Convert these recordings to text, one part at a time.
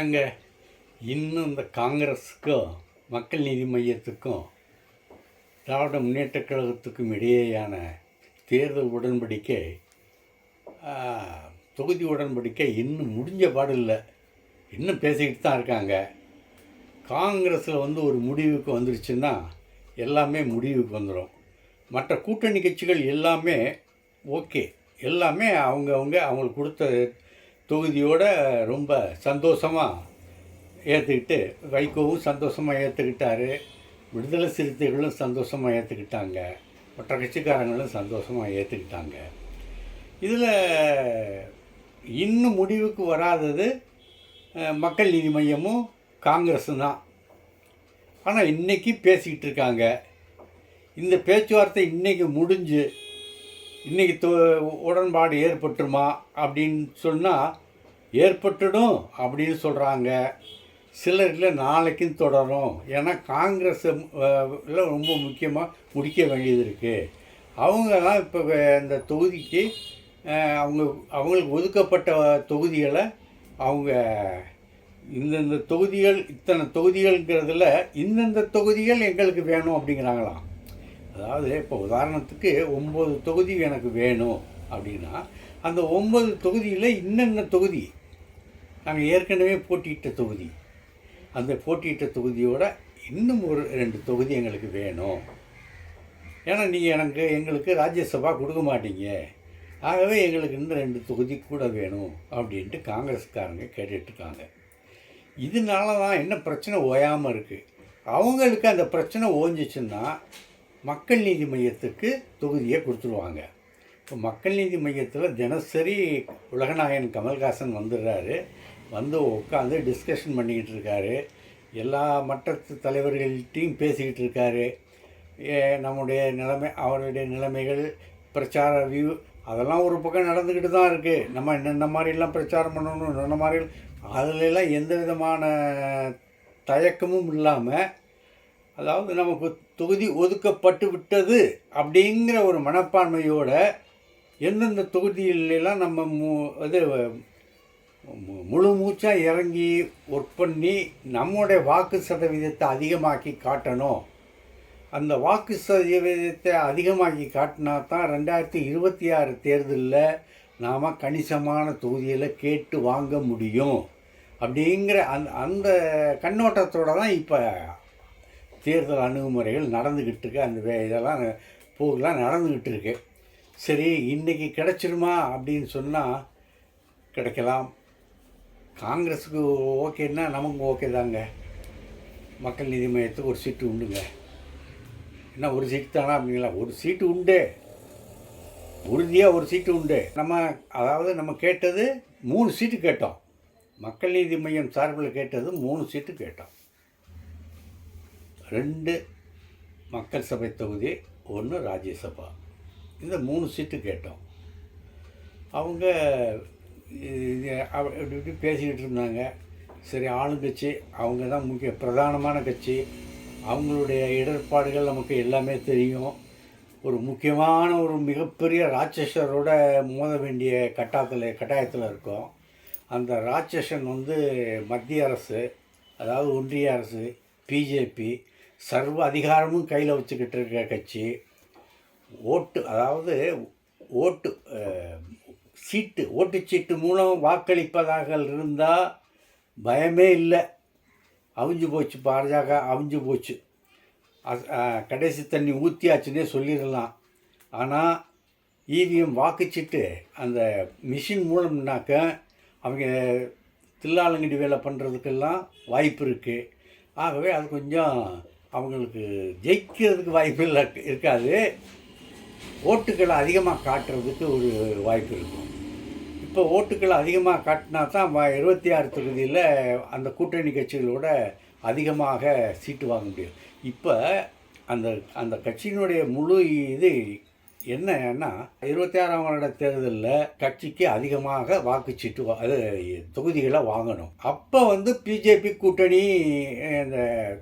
என்னங்க? இன்னும் இந்த காங்கிரஸுக்கும் மக்கள் நீதி மையத்துக்கும் திராவிட முன்னேற்றக் கழகத்துக்கும் இடையேயான தேர்தல் உடன்படிக்கை தொகுதி உடன்படிக்கை இன்னும் முடிஞ்ச பாடு இல்லை. இன்னும் பேசிக்கிட்டு தான் இருக்காங்க. காங்கிரஸில் வந்து ஒரு முடிவுக்கு வந்துருச்சுன்னா எல்லாமே முடிவுக்கு வந்துடும் மற்ற கூட்டணி கட்சிகள் எல்லாமே ஓகே. எல்லாமே அவங்கவுங்க அவங்களுக்கு கொடுத்த தொகுதியோட ரொம்ப சந்தோஷமாக ஏற்றுக்கிட்டு வைகோவும் சந்தோஷமாக ஏற்றுக்கிட்டாரு விடுதலை சிறுத்தைகளும் சந்தோஷமாக ஏற்றுக்கிட்டாங்க மற்ற கட்சிக்காரங்களும் சந்தோஷமாக ஏற்றுக்கிட்டாங்க இதில் இன்னும் முடிவுக்கு வராதது மக்கள் நீதி மையமும் காங்கிரஸும் தான். ஆனால் இன்றைக்கி பேசிக்கிட்டு இருக்காங்க. இந்த பேச்சுவார்த்தை இன்றைக்கி முடிஞ்சு இன்றைக்கி தொ உடன்பாடு ஏற்பட்டுருமா அப்படின்னு சொன்னால் ஏற்பட்டுடும் அப்படின்னு சொல்கிறாங்க சிலர் இல்லை நாளைக்கும் தொடரும். ஏன்னா காங்கிரஸ் ரொம்ப முக்கியமாக முடிக்க வேண்டியது இருக்குது அவங்கெல்லாம் இப்போ இந்த தொகுதிக்கு அவங்க அவங்களுக்கு ஒதுக்கப்பட்ட தொகுதிகளை அவங்க இந்தந்த தொகுதிகள் இத்தனை தொகுதிகள்ங்கிறதுல இந்தந்த தொகுதிகள் எங்களுக்கு வேணும் அப்படிங்கிறாங்களாம். அதாவது இப்போ உதாரணத்துக்கு ஒம்பது தொகுதி எனக்கு வேணும் அப்படின்னா அந்த ஒம்பது தொகுதியில் இன்னென்ன தொகுதி? நாங்கள் ஏற்கனவே போட்டியிட்ட தொகுதி. அந்த போட்டியிட்ட தொகுதியோட இன்னும் ஒரு ரெண்டு தொகுதி எங்களுக்கு வேணும். ஏன்னா நீங்கள் எனக்கு எங்களுக்கு ராஜ்யசபா கொடுக்க மாட்டீங்க. ஆகவே எங்களுக்கு இன்னும் ரெண்டு தொகுதி கூட வேணும் அப்படின்ட்டு காங்கிரஸ்காரங்க கேட்டுட்ருக்காங்க. இதனால தான் என்ன பிரச்சனை ஓயாமல் இருக்குது அவங்களுக்கு அந்த பிரச்சனை ஓஞ்சிச்சுன்னா மக்கள் நீதி மையத்துக்கு தொகுதியை கொடுத்துருவாங்க. இப்போ மக்கள் நீதி மையத்தில் தினசரி உலகநாயகன் கமல்ஹாசன் வந்துடுறாரு. வந்து உட்காந்து டிஸ்கஷன் பண்ணிக்கிட்டு இருக்காரு. எல்லா மட்டத்து தலைவர்கள்ட்டையும் பேசிக்கிட்டு இருக்காரு. ஏ, நம்முடைய நிலைமை அவருடைய நிலைமைகள் பிரச்சார வியூ அதெல்லாம் ஒரு பக்கம் நடந்துக்கிட்டு தான் இருக்குது நம்ம என்னென்ன மாதிரிலாம் பிரச்சாரம் பண்ணணும் என்னென்ன மாதிரி அதுலெல்லாம் எந்த விதமான தயக்கமும் இல்லாமல் அதாவது நமக்கு தொகுதி ஒதுக்கப்பட்டு விட்டது அப்படிங்கிற ஒரு மனப்பான்மையோட எந்தெந்த தொகுதியிலலாம் நம்ம மு இது முழு மூச்சாக இறங்கி ஒர்க் பண்ணி நம்முடைய வாக்கு சதவீதத்தை அதிகமாக்கி காட்டணும். அந்த வாக்கு சதவீதத்தை அதிகமாக்கி காட்டினா தான் ரெண்டாயிரத்தி இருபத்தி ஆறு தேர்தலில் நாம் கணிசமான தொகுதியில் கேட்டு வாங்க முடியும். அப்படிங்கிற அந்த அந்த கண்ணோட்டத்தோட தான் இப்போ தேர்தல் அணுகுமுறைகள் நடந்துக்கிட்டு இருக்கு. அந்த வே இதெல்லாம் போகலாம் நடந்துக்கிட்டு இருக்கு. சரி இன்றைக்கி கிடச்சிருமா அப்படின்னு சொன்னால் கிடைக்கலாம். காங்கிரஸுக்கு ஓகேன்னா நமக்கு ஓகே தாங்க. மக்கள் நீதி மையத்துக்கு ஒரு சீட்டு உண்டுங்க. என்ன ஒரு சீட்டு தானா அப்படிங்களா? ஒரு சீட்டு உண்டு. உறுதியாக ஒரு சீட்டு உண்டு. நம்ம அதாவது நம்ம கேட்டது மூணு சீட்டு கேட்டோம். மக்கள் நீதி மையம் சார்பில் கேட்டது மூணு சீட்டு கேட்டோம். ரெண்டு மக்கள் சபை தொகுதி ஒன்று ராஜ்யசபா. இந்த மூணு சீட்டு கேட்டோம். அவங்க இது இப்படி இப்படி பேசிக்கிட்டு இருந்தாங்க. சரி ஆளுங்கட்சி அவங்க தான் முக்கிய பிரதானமான கட்சி. அவங்களுடைய இடர்பாடுகள் நமக்கு எல்லாமே தெரியும். ஒரு முக்கியமான ஒரு மிகப்பெரிய ராட்சஸரோட மோத வேண்டிய கட்டாயத்தில் கட்டாயத்தில் இருக்கோம். அந்த ராட்சசன் வந்து மத்திய அரசு அதாவது ஒன்றிய அரசு பிஜேபி சர்வ அதிகாரமும் கையில் வச்சுக்கிட்டு இருக்க கட்சி ஓட்டு அதாவது ஓட்டு அஹ், சீட்டு ஓட்டுச்சீட்டு மூலம் வாக்களிப்பதாக இருந்தால் பயமே இல்லை. அவிஞ்சு போச்சு பாஜக அவிஞ்சு போச்சு. அது, கடைசி தண்ணி ஊற்றியாச்சுன்னே சொல்லிடலாம். ஆனால் இவிஎம் வாக்குச்சீட்டு அந்த மிஷின் மூலம்னாக்க அவங்க தில்லாலங்கடி வேலை பண்ணுறதுக்கெல்லாம் வாய்ப்பு இருக்குது ஆகவே அது கொஞ்சம் அவங்களுக்கு ஜெயிக்கிறதுக்கு வாய்ப்பு இல்லை இருக்காது. ஓட்டுக்களை அதிகமாக காட்டுறதுக்கு ஒரு வாய்ப்பு இருக்கும். இப்போ ஓட்டுக்களை அதிகமாக காட்டினா தான் இருபத்தி ஆறு தொகுதியில் அந்த கூட்டணி கட்சிகளோட அதிகமாக சீட்டு வாங்க முடியும். இப்போ அந்த அந்த கட்சியினுடைய முழு இது என்னன்னா இருபத்தி ஆறாம் வருட தேர்தலில் கட்சிக்கு அதிகமாக வாக்குச்சீட்டு வா- அது தொகுதிகளை வாங்கணும். அப்போ வந்து பிஜேபி கூட்டணி இந்த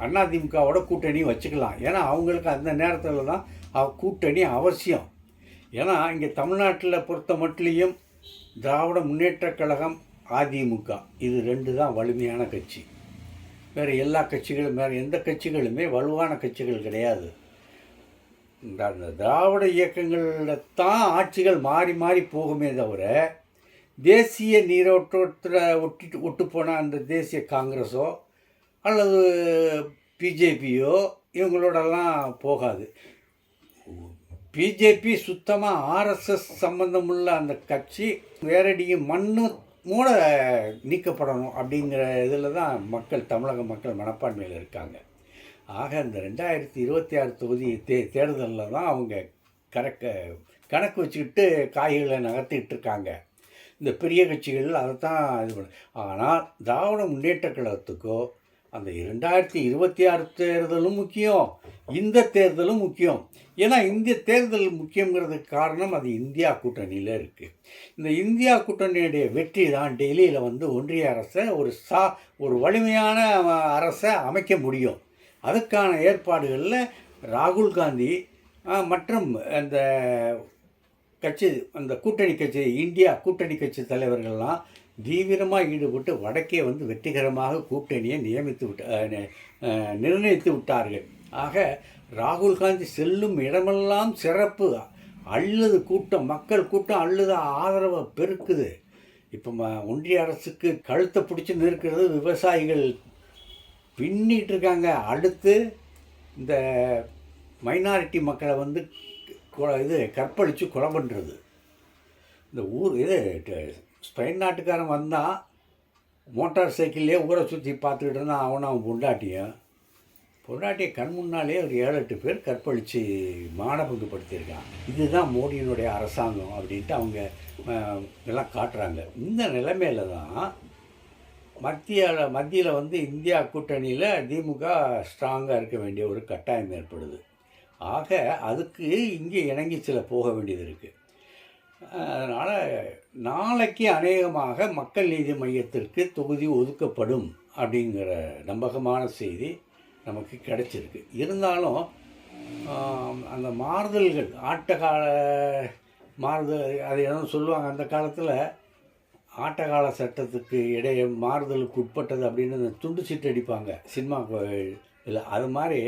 அதிமுகவோட கூட்டணி வச்சுக்கலாம். ஏன்னா அவங்களுக்கு அந்த நேரத்தில் தான் அவ- கூட்டணி அவசியம். ஏன்னா இங்கே தமிழ்நாட்டில் பொறுத்த மட்டிலையும் திராவிட முன்னேற்றக் கழகம் அதிமுக. இது ரெண்டு தான் வலிமையான கட்சி. வேறு எல்லா கட்சிகளும் வேறு எந்த கட்சிகளுமே வலுவான கட்சிகள் கிடையாது. இந்த அந்த திராவிட இயக்கங்களில் தான் ஆட்சிகள் மாறி மாறி போகுமே தவிர தேசிய நீரோட்டத்தில் ஒட்டிட்டு ஒட்டு போன அந்த தேசிய காங்கிரஸோ அல்லது பிஜேபியோ இவங்களோடலாம் போகாது. பிஜேபி சுத்தமாக ஆர்எஸ்எஸ் சம்பந்தமுள்ள அந்த கட்சி வேறடியும் மண்ணும் மூட நீக்கப்படணும் அப்படிங்கிற இதில் தான் மக்கள் தமிழக மக்கள் மனப்பான்மையில் இருக்காங்க. ஆக இந்த ரெண்டாயிரத்தி இருபத்தி ஆறு தொகுதி தே தேர்தலில் தான் அவங்க கணக்க கணக்கு வச்சுக்கிட்டு காய்களை நகர்த்திக்கிட்டு இருக்காங்க. இந்த பெரிய கட்சிகள் அதை தான் இது பண்ண ஆனால் திராவிட முன்னேற்ற கழகத்துக்கோ அந்த இரண்டாயிரத்தி இருபத்தி ஆறு தேர்தலும் முக்கியம். இந்த தேர்தலும் முக்கியம். ஏன்னா இந்திய தேர்தல் முக்கியங்கிறதுக்கு காரணம் அது இந்தியா கூட்டணியில் இருக்குது இந்த இந்தியா கூட்டணியுடைய வெற்றி தான் டெல்லியில் வந்து ஒன்றிய அரசை ஒரு சா ஒரு வலிமையான அரசை அமைக்க முடியும். அதுக்கான ஏற்பாடுகளில் ராகுல் காந்தி மற்றும் அந்த கட்சி அந்த கூட்டணி கட்சி இந்தியா கூட்டணி கட்சி தலைவர்கள்லாம் தீவிரமாக ஈடுபட்டு வடக்கே வந்து வெற்றிகரமாக கூட்டணியை நியமித்து விட்ட நிர்ணயித்து விட்டார்கள். ஆக ராகுல் காந்தி செல்லும் இடமெல்லாம் சிறப்பு. அள்ளுது கூட்டம் மக்கள் கூட்டம் அள்ளுது ஆதரவை பெருக்குது. இப்போ ம ஒன்றிய அரசுக்கு கழுத்தை பிடிச்சி நிற்கிறது விவசாயிகள். பின்னிட்டு இருக்காங்க. அடுத்து இந்த மைனாரிட்டி மக்களை வந்து கொ- இது கற்பழித்து கொலை பண்ணுறது இந்த ஊர் இது ஸ்பெயின் நாட்டுக்காரன் வந்தான் மோட்டார் சைக்கிள்லேயே ஊரை சுற்றி பார்த்துக்கிட்டு இருந்தான். அவனும் அவன் பொண்டாட்டியும் பொண்டாட்டியை கண் முன்னாலே ஒரு ஏழு எட்டு பேர் கற்பழித்து மானபங்குப்படுத்தியிருக்கான் இதுதான் மோடியினுடைய அரசாங்கம் அப்படின்ட்டு அவங்க எல்லாம் காட்டுறாங்க. இந்த நிலைமையில தான் மத்திய மத்தியில் வந்து இந்தியா கூட்டணியில் திமுக ஸ்ட்ராங்காக இருக்க வேண்டிய ஒரு கட்டாயம் ஏற்படுது. ஆக அதுக்கு இங்கே இணங்கி சில போக வேண்டியது இருக்குது அதனால் நாளைக்கு அநேகமாக மக்கள் நீதி மையத்திற்கு தொகுதி ஒதுக்கப்படும் அப்படிங்கிற நம்பகமான செய்தி நமக்கு கிடைச்சிருக்கு. இருந்தாலும் அந்த மாறுதல்கள் ஆட்டகால மாறுதல் அது எதுவும் சொல்லுவாங்க அந்த காலத்தில் ஆட்டகால சட்டத்துக்கு இடையே மாறுதலுக்கு உட்பட்டது அப்படின்னு அந்த துண்டு சீட்டு அடிப்பாங்க சினிமா இல்லை அது மாதிரி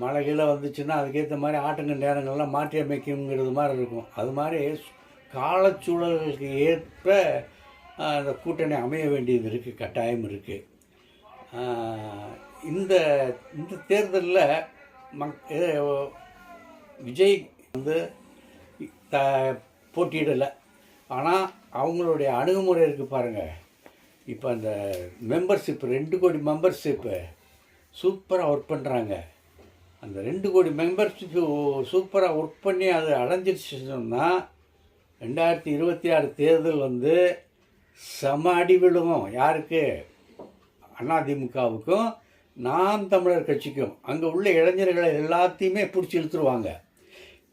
மழை கீழே வந்துச்சுன்னா அதுக்கேற்ற மாதிரி ஆட்டங்க நேரங்கள்லாம் மாற்றி அமைக்குங்கிறது மாதிரி இருக்கும். அது மாதிரி காலச்சூழல்களுக்கு ஏற்ப அந்த கூட்டணி அமைய வேண்டியது இருக்குது கட்டாயம் இருக்குது இந்த இந்த தேர்தலில் மக் விஜய் வந்து த போட்டியிடலை. ஆனால் அவங்களுடைய அணுகுமுறை இருக்குது பாருங்கள் இப்போ அந்த மெம்பர்ஷிப் ரெண்டு கோடி மெம்பர்ஷிப்பு சூப்பராக ஒர்க் பண்ணுறாங்க அந்த ரெண்டு கோடி மெம்பர்ஷிப்பு சூப்பராக ஒர்க் பண்ணி அது அடைஞ்சிருச்சுன்னா சொன்னால் ரெண்டாயிரத்தி இருபத்தி ஆறு தேர்தல் வந்து செம அடி விடும் யாருக்கு? அதிமுகவுக்கும் நாம் தமிழர் கட்சிக்கும். அங்கே உள்ள இளைஞர்களை எல்லாத்தையுமே பிடிச்சி இழுத்துருவாங்க.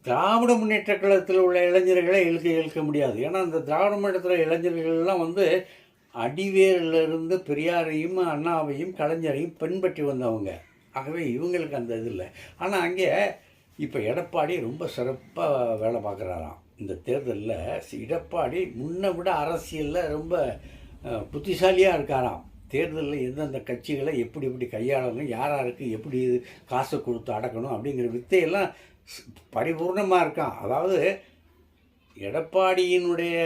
திராவிட முன்னேற்ற கழகத்தில் உள்ள இளைஞர்களை இழுக்க இழுக்க முடியாது. ஏன்னா அந்த திராவிட முன்னேற்ற இளைஞர்கள்லாம் வந்து அடிவேரிலிருந்து பெரியாரையும் அண்ணாவையும் கலைஞரையும் பின்பற்றி வந்தவங்க. ஆகவே இவங்களுக்கு அந்த இது இல்லை. ஆனால் அங்கே இப்போ எடப்பாடி ரொம்ப சிறப்பாக வேலை பார்க்குறாராம். இந்த தேர்தலில் எடப்பாடி முன்ன விட அரசியலில் ரொம்ப புத்திசாலியாக இருக்காராம். தேர்தலில் எந்தெந்த கட்சிகளை எப்படி எப்படி கையாளணும் யார் யாருக்கு எப்படி இது காசை கொடுத்து அடக்கணும் அப்படிங்கிற வித்தையெல்லாம் பரிபூர்ணமாக இருக்கான் அதாவது எடப்பாடியினுடைய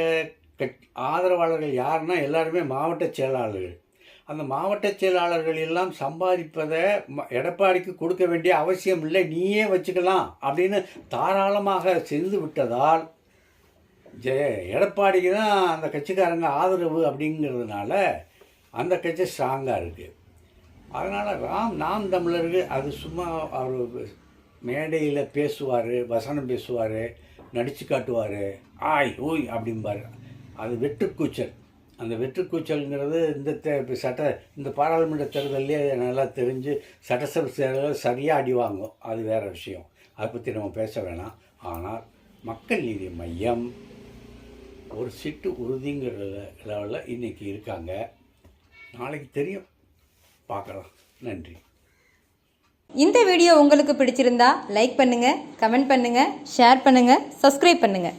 கட் ஆதரவாளர்கள் யாருன்னா எல்லாருமே மாவட்ட செயலாளர்கள். அந்த மாவட்ட செயலாளர்கள் எல்லாம் சம்பாதிப்பதை ம- எடப்பாடிக்கு கொடுக்க வேண்டிய அவசியம் இல்லை நீயே வச்சுக்கலாம் அப்படின்னு தாராளமாக செய்து விட்டதால் ஜெய எடப்பாடிக்கு தான் அந்த கட்சிக்காரங்க ஆதரவு அப்படிங்கிறதுனால அந்த கட்சி ஸ்ட்ராங்காக இருக்குது அதனால் ராம் நாம் தமிழருக்கு அது சும்மா அவர் மேடையில் பேசுவார் வசனம் பேசுவார் நடித்து காட்டுவார் ஆய் ஓய் அப்படிம்பார். அது வெட்டுக்கூச்சல் அந்த வெற்றுக்கூச்சல்ங்கிறது இந்த தே சட்ட இந்த பாராளுமன்ற தேர்தலே நல்லா தெரிஞ்சு சட்டசபை தேர்தலில் சரியாக அடி வாங்கும். அது வேறு விஷயம். அதை பற்றி நம்ம பேச வேணாம். ஆனால் மக்கள் நீதி மையம் ஒரு சிட்டு உறுதிங்கிற லெவலில் இன்றைக்கி இருக்காங்க. நாளைக்கு தெரியும். பார்க்கலாம். நன்றி. இந்த வீடியோ உங்களுக்கு பிடிச்சிருந்தா லைக் பண்ணுங்கள் கமெண்ட் பண்ணுங்கள் ஷேர் பண்ணுங்கள் சப்ஸ்கிரைப் பண்ணுங்கள்